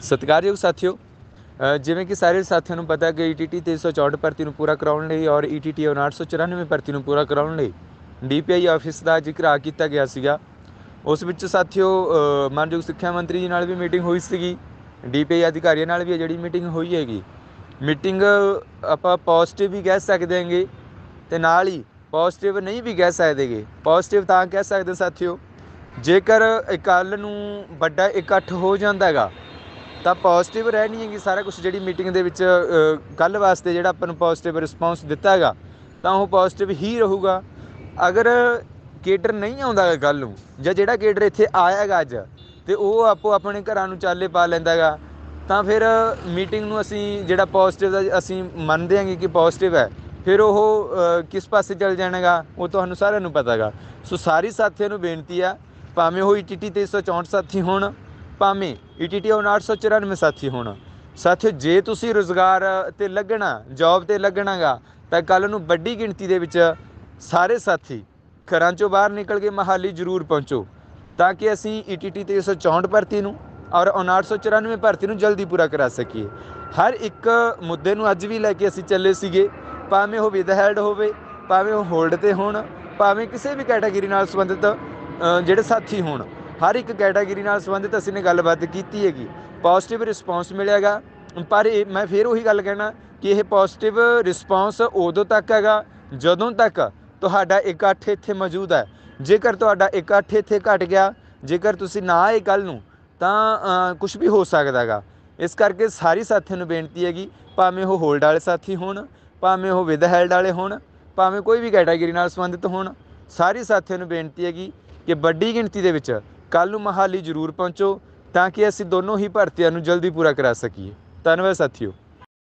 ਸਤਿਕਾਰਯੋਗ ਸਾਥੀਓ ਜਿਵੇਂ ਕਿ ਸਾਰੇ ਸਾਥੀਆਂ ਨੂੰ ਪਤਾ ਕਿ ETT 364 ਭਰਤੀ ਨੂੰ ਪੂਰਾ ਕਰਾਉਣ ਲਈ ਔਰ E ETT 994 ਭਰਤੀ ਨੂੰ ਪੂਰਾ ਕਰਾਉਣ ਲਈ DPI ਆਫਿਸ ਦਾ ਜ਼ਿਕਰ ਆ ਕੀਤਾ ਗਿਆ ਸੀਗਾ। ਉਸ ਵਿੱਚ ਸਾਥੀਓ ਅ, ਮਾਨਯੋਗ ਸਿੱਖਿਆ ਮੰਤਰੀ ਜੀ ਨਾਲ ਵੀ ਮੀਟਿੰਗ ਹੋਈ ਸੀਗੀ। DPI ਅਧਿਕਾਰੀਆਂ ਨਾਲ ਵੀ ਜਿਹੜੀ ਮੀਟਿੰਗ ਹੋਈ ਹੈਗੀ। ਮੀਟਿੰਗ ਆਪਾਂ ਪੋਜ਼ਿਟਿਵ ਵੀ ਕਹਿ ਸਕਦੇ ਹਾਂਗੇ ਤੇ ਨਾਲ ਹੀ ਪੋਜ਼ਿਟਿਵ ਨਹੀਂ ਵੀ ਕਹਿ ਸਕਦੇਗੇ ਪੋਜ਼ਿਟਿਵ ਤਾਂ ਕਹਿ ਸਕਦੇ ਸਾਥੀਓ ਜੇਕਰ ਇਕੱਲ ਨੂੰ ਵੱਡਾ ਇਕੱਠ ਹੋ ਜਾਂਦਾ ਹੈਗਾ ਤਾਂ ਪੋਜ਼ਿਟਿਵ ਰਹਿਣੀ ਹੈਗੀ, ਸਾਰਾ ਕੁਝ ਜਿਹੜੀ ਮੀਟਿੰਗ ਦੇ ਵਿੱਚ ਕੱਲ ਵਾਸਤੇ ਜਿਹੜਾ ਆਪਾਂ ਨੂੰ ਪੋਜ਼ਿਟਿਵ ਰਿਸਪੌਂਸ ਦਿੱਤਾ ਹੈਗਾ, ਤਾਂ ਉਹ ਪੋਜ਼ਿਟਿਵ ਹੀ ਰਹੂਗਾ। ਅਗਰ ਕੇਡਰ ਨਹੀਂ ਆਉਂਦਾ ਕੱਲ ਨੂੰ, ਜਾਂ ਜਿਹੜਾ ਕੇਡਰ ਇੱਥੇ ਆਇਆ ਹੈਗਾ ਅੱਜ, ਤੇ ਉਹ ਆਪੋ ਆਪਣੇ ਘਰਾਂ ਨੂੰ ਚਾਲੇ ਪਾ ਲੈਂਦਾ ਹੈਗਾ, ਤਾਂ ਫਿਰ ਮੀਟਿੰਗ ਨੂੰ ਅਸੀਂ ਜਿਹੜਾ ਪੋਜ਼ਿਟਿਵ ਦਾ ਅਸੀਂ ਮੰਨਦੇ ਹਾਂਗੇ ਕਿ ਪੋਜ਼ਿਟਿਵ ਹੈ, ਫਿਰ ਉਹ ਕਿਸ ਪਾਸੇ ਚੱਲ ਜਾਣਾਗਾ ਉਹ ਤੁਹਾਨੂੰ ਸਾਰਿਆਂ ਨੂੰ ਪਤਾ ਹੈਗਾ। ਸੋ ਸਾਰੀ ਸਾਥੀਆਂ ਨੂੰ ਬੇਨਤੀ ਆ, ਭਾਵੇਂ ਉਹ ETT 364 ਸਾਥੀ ਹੋਣ ਭਾਵੇਂ ETT 994 ਸਾਥੀ ਹੋਣ। ਸਾਥੀਓ, ਜੇ ਤੁਸੀਂ ਰੋਜ਼ਗਾਰ ਤੇ ਲੱਗਣਾ ਜੌਬ ਤੇ ਲੱਗਣਾਗਾ, ਤਾਂ ਕੱਲ ਨੂੰ ਵੱਡੀ ਗਿਣਤੀ ਦੇ ਵਿੱਚ ਸਾਰੇ ਸਾਥੀ ਘਰਾਂ ਚੋਂ ਬਾਹਰ ਨਿਕਲ ਕੇ ਮਹਾਲੀ ਜ਼ਰੂਰ ਪਹੁੰਚੋ, ਤਾਂ ਕਿ ਅਸੀਂ E ETT 364 ਭਰਤੀ ਨੂੰ ਔਰ 994 ਭਰਤੀ ਨੂੰ ਜਲਦੀ ਪੂਰਾ ਕਰਾ ਸਕੀਏ। ਹਰ ਇੱਕ ਮੁੱਦੇ ਨੂੰ ਅੱਜ ਵੀ ਲੈ ਕੇ ਅਸੀਂ ਚੱਲੇ ਸੀਗੇ, ਭਾਵੇਂ ਉਹ ਵਿਦਹੈਲਡ ਹੋਵੇ, ਭਾਵੇਂ ਉਹ ਹੋਲਡ ਤੇ ਹੋਣ, ਭਾਵੇਂ ਕਿਸੇ ਵੀ ਕੈਟਾਗਰੀ ਨਾਲ ਸੰਬੰਧਿਤ ਜਿਹੜੇ ਸਾਥੀ ਹੋਣ। ਹਰ ਇੱਕ ਕੈਟਾਗਰੀ ਨਾਲ ਸੰਬੰਧਿਤ ਅਸੀਂ ਨੇ ਗੱਲਬਾਤ ਕੀਤੀ ਹੈਗੀ। ਪੋਜ਼ਿਟਿਵ ਰਿਸਪੌਂਸ ਮਿਲਿਆਗਾ। ਪਰ ਇਹ ਮੈਂ ਫਿਰ ਉਹੀ ਗੱਲ ਕਹਿਣਾ ਕਿ ਇਹ ਪੋਜ਼ਿਟਿਵ ਰਿਸਪੌਂਸ ਉਦੋਂ ਤੱਕ ਹੈਗਾ, ਜਦੋਂ ਤੱਕ ਤੁਹਾਡਾ ਇਕੱਠ ਇੱਥੇ ਮੌਜੂਦ ਹੈ। ਜੇਕਰ ਤੁਹਾਡਾ ਇਕੱਠ ਇੱਥੇ ਘਟ ਗਿਆ, ਜੇਕਰ ਤੁਸੀਂ ਨਾ ਆਏ ਕੱਲ ਨੂੰ, ਤਾਂ ਕੁਝ ਵੀ ਹੋ ਸਕਦਾ ਹੈਗਾ ਇਸ ਕਰਕੇ ਸਾਰੀ ਸਾਥੀਆਂ ਨੂੰ ਬੇਨਤੀ ਹੈਗੀ, ਭਾਵੇਂ ਉਹ ਹੋਲਡ ਵਾਲੇ ਸਾਥੀ ਹੋਣ, ਭਾਵੇਂ ਉਹ ਵਿਦ ਹੈਲਡ ਵਾਲੇ ਹੋਣ, ਭਾਵੇਂ ਕੋਈ ਵੀ ਕੈਟਾਗਰੀ ਨਾਲ ਸੰਬੰਧਿਤ ਹੋਣ, ਸਾਰੇ ਸਾਥੀਆਂ ਨੂੰ ਬੇਨਤੀ ਹੈਗੀ ਕਿ ਵੱਡੀ ਗਿਣਤੀ ਦੇ ਵਿੱਚ ਕੱਲ ਨੂੰ ਮਹਾਲੀ ਜ਼ਰੂਰ ਪਹੁੰਚੋ ਤਾਂ ਕਿ ਅਸੀਂ ਦੋਨੋਂ ਹੀ ਭਰਤੀਆਂ ਨੂੰ ਜਲਦੀ ਪੂਰਾ ਕਰਾ ਸਕੀਏ। ਧੰਨਵਾਦ ਸਾਥੀਓ।